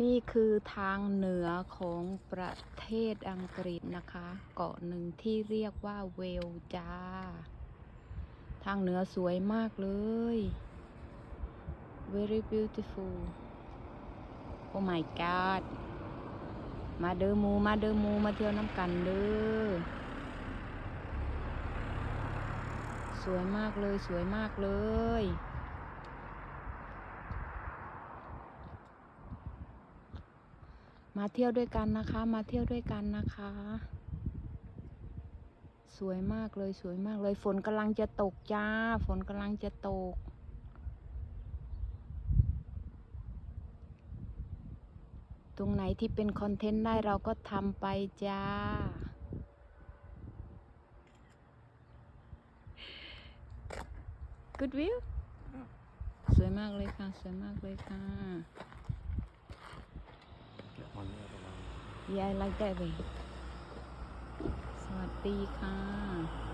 นี่คือทางเหนือของประเทศอังกฤษนะคะ เกาะหนึ่งที่เรียกว่าเวลจา ทางเหนือสวยมากเลย very beautiful oh my god มาเดอหมูมาเดอหมูมาเที่ยวน้ำกันเด้อสวยมากเลยสวยมากเลย มาเที่ยวด้วยกันนะคะ มาเที่ยวด้วยกันนะคะ สวยมากเลยสวยมากเลย ฝนกำลังจะตกจ้า ฝนกำลังจะตก ตรงไหนที่เป็นคอนเทนต์ได้เราก็ทำไปจ้า good view สวยมากเลยค่ะ สวยมากเลยค่ะ มันเนี่ยประมาณ Yeah I like that way สวัสดีค่ะ